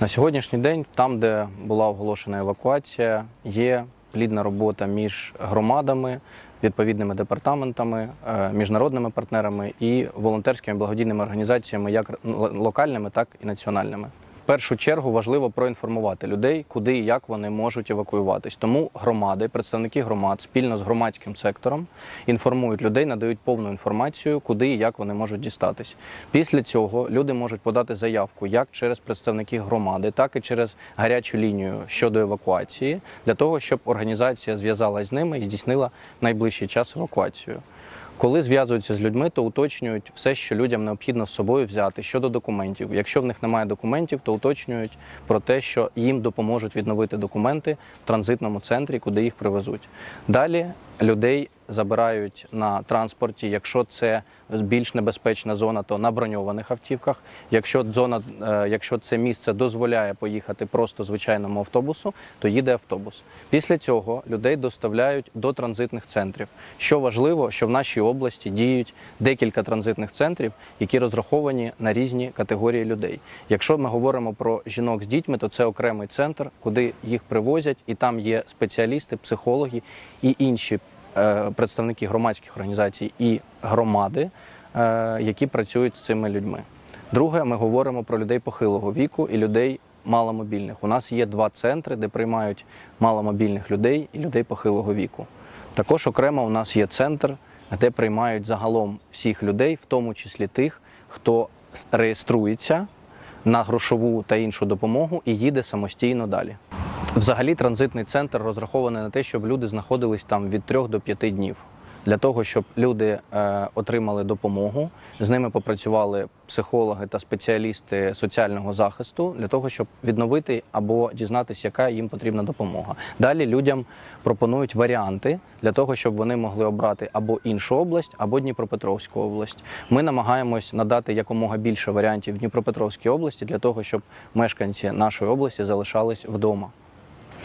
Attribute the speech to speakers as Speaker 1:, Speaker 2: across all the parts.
Speaker 1: На сьогоднішній день, там, де була оголошена евакуація, є плідна робота між громадами, відповідними департаментами, е, міжнародними партнерами і волонтерськими благодійними організаціями, як локальними, так і національними. Першу чергу важливо проінформувати людей, куди і як вони можуть евакуюватись. Тому громади, представники громад спільно з громадським сектором інформують людей, надають повну інформацію, куди і як вони можуть дістатись. Після цього люди можуть подати заявку як через представників громади, так і через гарячу лінію щодо евакуації, для того, щоб організація зв'язалась з ними і здійснила найближчий час евакуацію. Коли зв'язуються з людьми, то уточнюють все, що людям необхідно з собою взяти щодо документів. Якщо в них немає документів, то уточнюють про те, що їм допоможуть відновити документи в транзитному центрі, куди їх привезуть. Далі людей забирають на транспорті. Якщо це більш небезпечна зона, то на броньованих автівках. Якщо зона, е, якщо це місце дозволяє поїхати просто звичайному автобусу, то їде автобус. Після цього людей доставляють до транзитних центрів. Що важливо, що в нашій області діють декілька транзитних центрів, які розраховані на різні категорії людей. Якщо ми говоримо про жінок з дітьми, то це окремий центр, куди їх привозять, і там є спеціалісти, психологи і інші представники громадських організацій і громади, е, які працюють з цими людьми. Друге, ми говоримо про людей похилого віку і людей маломобільних. У нас є два центри, де приймають маломобільних людей і людей похилого віку. Також окремо у нас є центр, де приймають загалом всіх людей, в тому числі тих, хто реєструється на грошову та іншу допомогу і їде самостійно далі. Взагалі, транзитний центр розрахований на те, щоб люди знаходились там від 3 до 5 днів. Для того, щоб люди е, отримали допомогу, з ними попрацювали психологи та спеціалісти соціального захисту для того, щоб відновити або дізнатися, яка їм потрібна допомога. Далі людям пропонують варіанти для того, щоб вони могли обрати або іншу область, або Дніпропетровську область. Ми намагаємось надати якомога більше варіантів в Дніпропетровській області для того, щоб мешканці нашої області залишались вдома.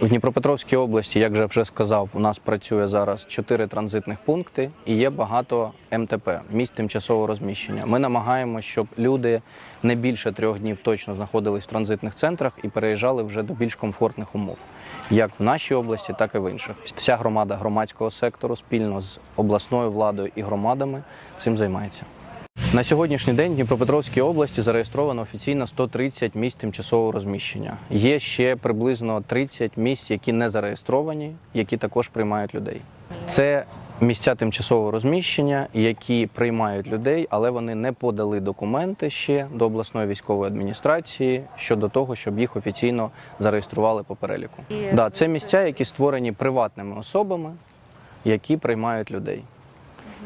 Speaker 1: В Дніпропетровській області, як же вже сказав, у нас працює зараз чотири транзитних пункти і є багато МТП місць тимчасового розміщення. Ми намагаємося, щоб люди не більше трьох днів точно знаходились в транзитних центрах і переїжджали вже до більш комфортних умов, як в нашій області, так і в інших. Вся громада громадського сектору спільно з обласною владою і громадами цим займається. На сьогоднішній день в Дніпропетровській області зареєстровано офіційно 130 місць тимчасового розміщення. Є ще приблизно 30 місць, які не зареєстровані, які також приймають людей. Це місця тимчасового розміщення, які приймають людей, але вони не подали документи ще до обласної військової адміністрації щодо того, щоб їх офіційно зареєстрували по переліку. Да, це місця, які створені приватними особами, які приймають людей.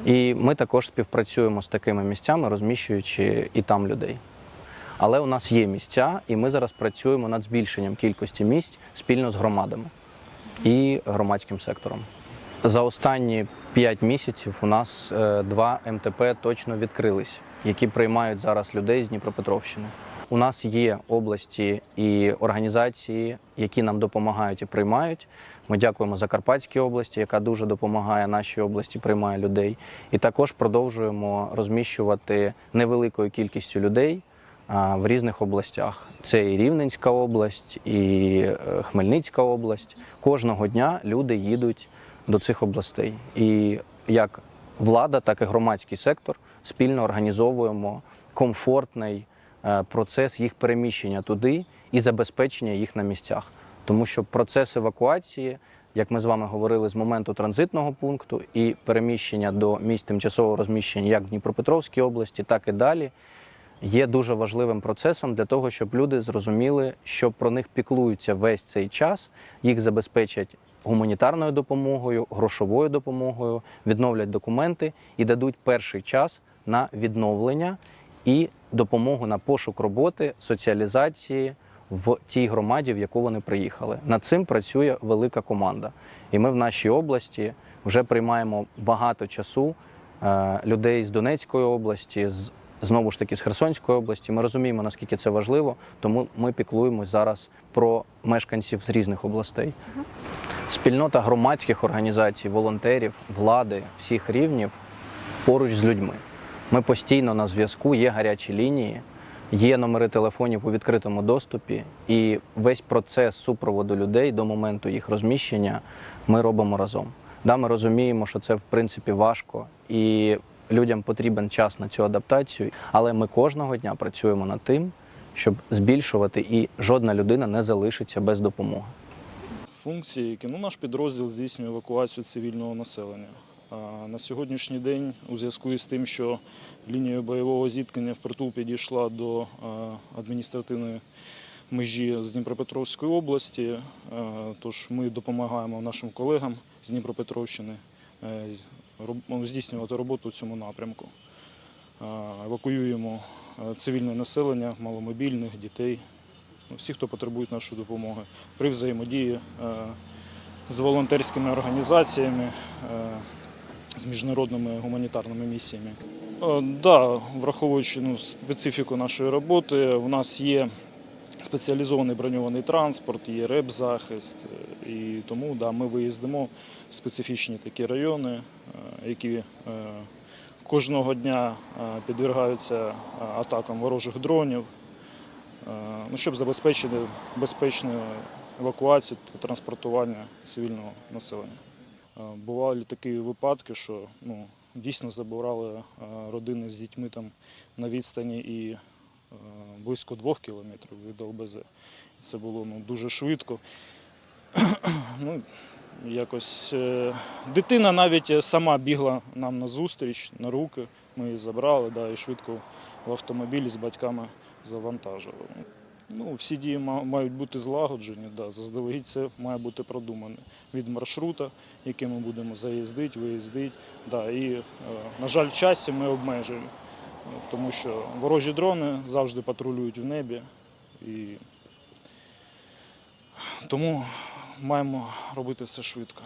Speaker 1: І ми також співпрацюємо з такими місцями, розміщуючи і там людей. Але у нас є місця, і ми зараз працюємо над збільшенням кількості місць спільно з громадами і громадським сектором. За останні 5 місяців у нас е, два МТП точно відкрились, які приймають зараз людей з Дніпропетровщини. У нас є області і організації, які нам допомагають і приймають. Ми дякуємо Закарпатській області, яка дуже допомагає нашій області, приймає людей. І також продовжуємо розміщувати невеликою кількістю людей в різних областях. Це і Рівненська область, і е, Хмельницька область. Кожного дня люди їдуть до цих областей. І як влада, так і громадський сектор спільно організовуємо комфортний процес їх переміщення туди і забезпечення їх на місцях. Тому що процес евакуації, як ми з вами говорили, з моменту транзитного пункту і переміщення до місць тимчасового розміщення як в Дніпропетровській області, так і далі, є дуже важливим процесом для того, щоб люди зрозуміли, що про них піклуються весь цей час, їх забезпечать гуманітарною допомогою, грошовою допомогою, відновлять документи і дадуть перший час на відновлення і допомогу на пошук роботи, соціалізації в тій громаді, в яку вони приїхали. Над цим працює велика команда. І ми в нашій області вже приймаємо багато часу е, людей з Донецької області, з знову ж таки з Херсонської області. Ми розуміємо, наскільки це важливо, тому ми піклуємось зараз про мешканців з різних областей. Спільнота громадських організацій, волонтерів, влади всіх рівнів поруч з людьми. Ми постійно на зв'язку, є гарячі лінії. Є номери телефонів у відкритому доступі, і весь процес супроводу людей до моменту їх розміщення ми робимо разом. Да, ми розуміємо, що це в принципі важко, і людям потрібен час на цю адаптацію, але ми кожного дня працюємо над тим, щоб збільшувати, і жодна людина не залишиться без допомоги.
Speaker 2: функції, які ну, наш підрозділ здійснює евакуацію цивільного населення. На сьогоднішній день, у зв'язку із тим, що лінія бойового зіткнення впритул підійшла до е, адміністративної межі з Дніпропетровської області, е, тож ми допомагаємо нашим колегам з Дніпропетровщини е, ну, здійснювати роботу в цьому напрямку. Евакуюємо цивільне населення, маломобільних, дітей, ну, всі, хто потребує нашої допомоги при взаємодії з волонтерськими організаціями, з міжнародними гуманітарними місіями. Е, Да, враховуючи ну, специфіку нашої роботи, у нас є спеціалізований броньований транспорт, є реп-захист, е, і тому да, ми виїздимо в специфічні такі райони, е, які кожного дня підвергаються атакам ворожих дронів, ну, щоб забезпечити безпечну евакуацію та транспортування цивільного населення. Е, Бували такі випадки, що ну, дійсно забирали е, родини з дітьми там на відстані і е, близько двох кілометрів від ЛБЗ. Це було ну, дуже швидко. ну, якось дитина навіть сама бігла нам на зустріч, на руки. Ми її забрали да, і швидко в автомобілі з батьками завантажили. Ну, всі дії мають бути злагоджені, да, заздалегідь це має бути продумане від маршрута, який ми будемо заїздити, виїздити. Да, і, е, на жаль, в часі ми обмежуємо, тому що ворожі дрони завжди патрулюють в небі. І тому маємо робити все швидко.